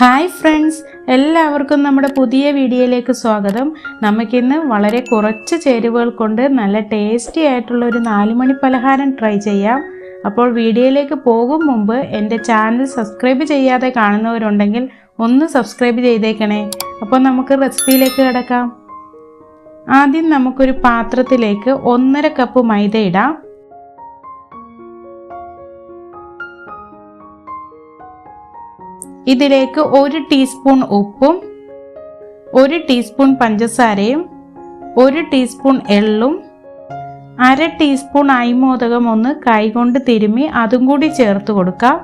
Hi friends എല്ലാവർക്കും നമ്മുടെ പുതിയ വീഡിയോയിലേക്ക് സ്വാഗതം. നമുക്കിന്ന് വളരെ കുറച്ച് ചേരുവകൾ കൊണ്ട് നല്ല ടേസ്റ്റി ആയിട്ടുള്ള ഒരു നാലുമണി പലഹാരം ട്രൈ ചെയ്യാം. അപ്പോൾ വീഡിയോയിലേക്ക് പോകും മുമ്പ് എന്റെ ചാനൽ സബ്സ്ക്രൈബ് ചെയ്യാതെ കാണുന്നവരുണ്ടെങ്കിൽ ഒന്ന് സബ്സ്ക്രൈബ് ചെയ്തേക്കണേ. അപ്പോൾ നമുക്ക് റെസിപ്പിയിലേക്ക് കിടക്കാം. ആദ്യം നമുക്കൊരു പാത്രത്തിലേക്ക് ഒന്നര കപ്പ് മൈദ ഇടാം. ഇതിലേക്ക് ഒരു ടീസ്പൂൺ ഉപ്പും ഒരു ടീസ്പൂൺ പഞ്ചസാരയും ഒരു ടീസ്പൂൺ എള്ളും അര ടീസ്പൂൺ അയിമോദകം ഒന്ന് കൈകൊണ്ട് തിരുമ്മി അതും കൂടി ചേർത്ത് കൊടുക്കാം.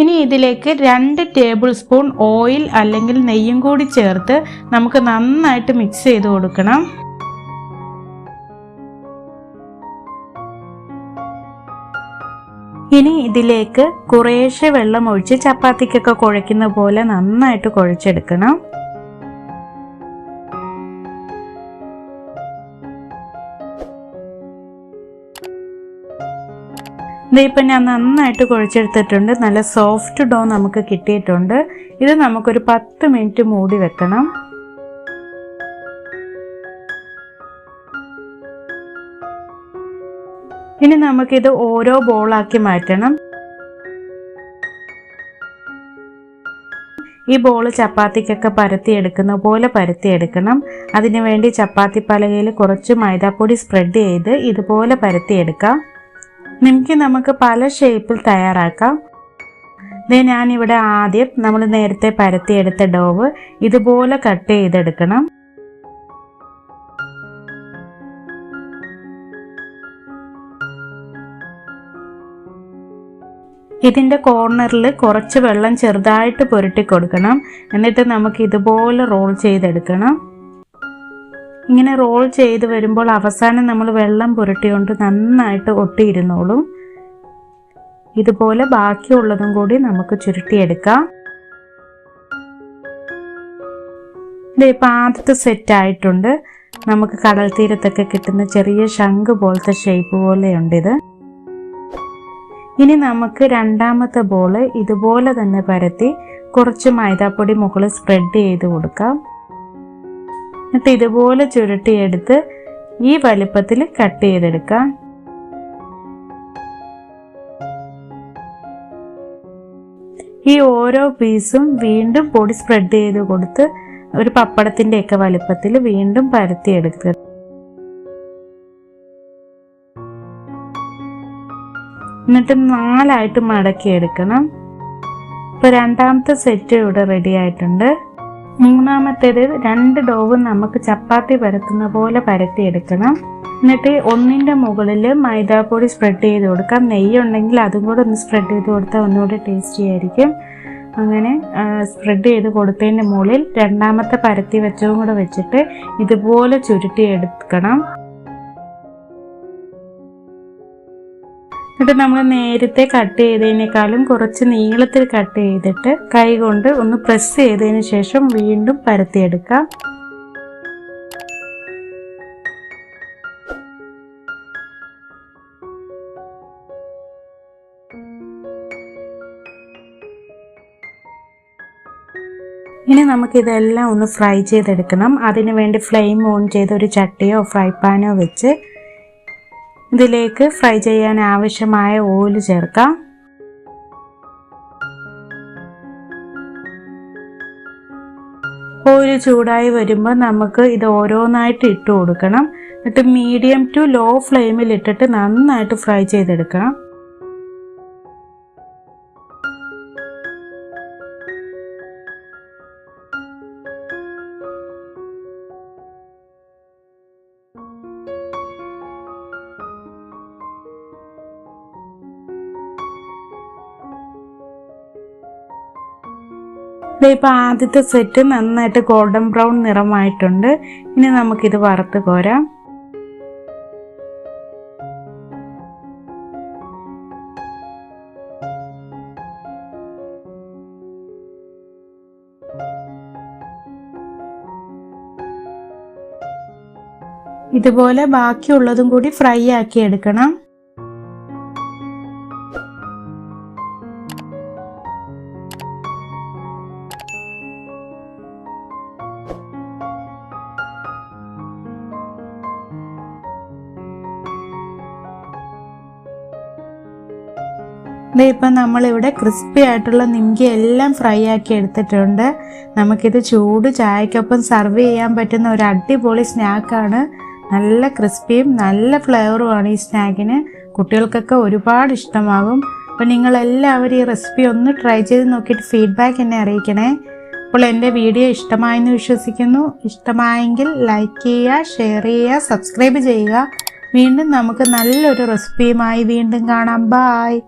ഇനി ഇതിലേക്ക് രണ്ട് ടേബിൾ സ്പൂൺ ഓയിൽ അല്ലെങ്കിൽ നെയ്യും കൂടി ചേർത്ത് നമുക്ക് നന്നായിട്ട് മിക്സ് ചെയ്ത് കൊടുക്കണം. ഇനി ഇതിലേക്ക് കുറേശ്ശെ വെള്ളം ഒഴിച്ച് ചപ്പാത്തിക്കൊക്കെ കുഴയ്ക്കുന്ന പോലെ നന്നായിട്ട് കുഴച്ചെടുക്കണം. ഇതിപ്പോൾ ഞാൻ നന്നായിട്ട് കുഴച്ചെടുത്തിട്ടുണ്ട്. നല്ല സോഫ്റ്റ് ഡോ നമുക്ക് കിട്ടിയിട്ടുണ്ട്. ഇത് നമുക്കൊരു പത്ത് മിനിറ്റ് മൂടി വെക്കണം. ഇനി നമുക്കിത് ഓരോ ബോളാക്കി മാറ്റണം. ഈ ബോൾ ചപ്പാത്തിക്കൊക്കെ പരത്തിയെടുക്കുന്ന പോലെ പരത്തിയെടുക്കണം. അതിനു വേണ്ടി ചപ്പാത്തി പലകയിൽ കുറച്ച് മൈദാപ്പൊടി സ്പ്രെഡ് ചെയ്ത് ഇതുപോലെ പരത്തിയെടുക്കാം. നിമിക്ക് നമുക്ക് പല ഷേപ്പിൽ തയ്യാറാക്കാം. ഇതേ ഞാനിവിടെ ആദ്യം നമ്മൾ നേരത്തെ പരത്തിയെടുത്ത ഡോവ് ഇതുപോലെ കട്ട് ചെയ്തെടുക്കണം. ഇതിന്റെ കോർണറിൽ കുറച്ച് വെള്ളം ചെറുതായിട്ട് പുരട്ടി കൊടുക്കണം. എന്നിട്ട് നമുക്ക് ഇതുപോലെ റോൾ ചെയ്തെടുക്കണം. ഇങ്ങനെ റോൾ ചെയ്ത് വരുമ്പോൾ അവസാനം നമ്മൾ വെള്ളം പുരട്ടിക്കൊണ്ട് നന്നായിട്ട് ഒട്ടിയിരുന്നോളും. ഇതുപോലെ ബാക്കിയുള്ളതും കൂടി നമുക്ക് ചുരുട്ടിയെടുക്കാം. ഇതിപ്പോൾ ആദ്യത്തെ സെറ്റ് ആയിട്ടുണ്ട്. നമുക്ക് കടൽ തീരത്തൊക്കെ കിട്ടുന്ന ചെറിയ ശംഖ് പോലത്തെ ഷേപ്പ് പോലെയുണ്ട് ഇത്. ഇനി നമുക്ക് രണ്ടാമത്തെ ബോൾ ഇതുപോലെ തന്നെ പരത്തി കുറച്ച് മൈദാപ്പൊടി മുകളിൽ സ്പ്രെഡ് ചെയ്ത് കൊടുക്കാം. എന്നിട്ട് ഇതുപോലെ ചുരുട്ടിയെടുത്ത് ഈ വലിപ്പത്തിൽ കട്ട് ചെയ്തെടുക്കാം. ഈ ഓരോ പീസും വീണ്ടും പൊടി സ്പ്രെഡ് ചെയ്ത് കൊടുത്ത് ഒരു പപ്പടത്തിന്റെയൊക്കെ വലിപ്പത്തിൽ വീണ്ടും പരത്തിയെടുക്കുക. എന്നിട്ട് നാലായിട്ട് മടക്കി എടുക്കണം. ഇപ്പോൾ രണ്ടാമത്തെ സെറ്റ് ഇവിടെ റെഡി ആയിട്ടുണ്ട്. മൂന്നാമത്തേത് രണ്ട് ഡോവ് നമുക്ക് ചപ്പാത്തി പരത്തുന്ന പോലെ പരത്തി എടുക്കണം. എന്നിട്ട് ഒന്നിന്റെ മുകളിൽ മൈദാപ്പൊടി സ്പ്രെഡ് ചെയ്ത് കൊടുക്കാം. നെയ്യ് ഉണ്ടെങ്കിൽ അതും കൂടെ ഒന്ന് സ്പ്രെഡ് ചെയ്ത് കൊടുത്താൽ ഒന്നുകൂടെ ടേസ്റ്റി ആയിരിക്കും. അങ്ങനെ സ്പ്രെഡ് ചെയ്ത് കൊടുത്തതിന്റെ മുകളിൽ രണ്ടാമത്തെ പരത്തി വെച്ചതും കൂടെ വെച്ചിട്ട് ഇതുപോലെ ചുരുട്ടി എടുക്കണം. എന്നിട്ട് നമ്മൾ നേരത്തെ കട്ട് ചെയ്തതിനേക്കാളും കുറച്ച് നീളത്തിൽ കട്ട് ചെയ്തിട്ട് കൈ കൊണ്ട് ഒന്ന് പ്രസ് ചെയ്തതിന് ശേഷം വീണ്ടും പരത്തിയെടുക്കാം ഇനി നമുക്കിതെല്ലാം ഒന്ന് ഫ്രൈ ചെയ്തെടുക്കണം. അതിനു വേണ്ടി ഫ്ലെയിം ഓൺ ചെയ്ത് ഒരു ചട്ടിയോ ഫ്രൈ പാനോ വെച്ച് ഇതിലേക്ക് ഫ്രൈ ചെയ്യാൻ ആവശ്യമായ ഓയിൽ ചേർക്കാം. ഓയിൽ ചൂടായി വരുമ്പോൾ നമുക്ക് ഇത് ഓരോന്നായിട്ട് ഇട്ട് കൊടുക്കണം. എന്നിട്ട് മീഡിയം ടു ലോ ഫ്ലെയിമിൽ ഇട്ടിട്ട് നന്നായിട്ട് ഫ്രൈ ചെയ്തെടുക്കണം. ഇപ്പോൾ ആദ്യത്തെ സെറ്റ് നന്നായിട്ട് ഗോൾഡൻ ബ്രൗൺ നിറമായിട്ടുണ്ട്. ഇനി നമുക്കിത് വറുത്ത് കോരാം. ഇതുപോലെ ബാക്കിയുള്ളതും കൂടി ഫ്രൈ ആക്കി എടുക്കണം. ദേ ഇപ്പം നമ്മളിവിടെ ക്രിസ്പി ആയിട്ടുള്ള നിംകി എല്ലാം ഫ്രൈ ആക്കി എടുത്തിട്ടുണ്ട്. നമുക്കിത് ചൂട് ചായക്കൊപ്പം സർവ് ചെയ്യാൻ പറ്റുന്ന ഒരു അടിപൊളി സ്നാക്കാണ് നല്ല ക്രിസ്പിയും നല്ല ഫ്ലേവറുമാണ് ഈ സ്നാക്കിന് കുട്ടികൾക്കൊക്കെ ഒരുപാട് ഇഷ്ടമാകും അപ്പോൾ നിങ്ങളെല്ലാവരും ഈ റെസിപ്പി ഒന്ന് ട്രൈ ചെയ്ത് നോക്കിയിട്ട് ഫീഡ്ബാക്ക് എന്നെ അറിയിക്കണേ. അപ്പോൾ എന്റെ വീഡിയോ ഇഷ്ടമായെന്ന് വിശ്വസിക്കുന്നു. ഇഷ്ടമായെങ്കിൽ ലൈക്ക് ചെയ്യുക ഷെയർ ചെയ്യുക സബ്സ്ക്രൈബ് ചെയ്യുക. വീണ്ടും നമുക്ക് നല്ലൊരു റെസിപ്പിയുമായി വീണ്ടും കാണാം. ബായ്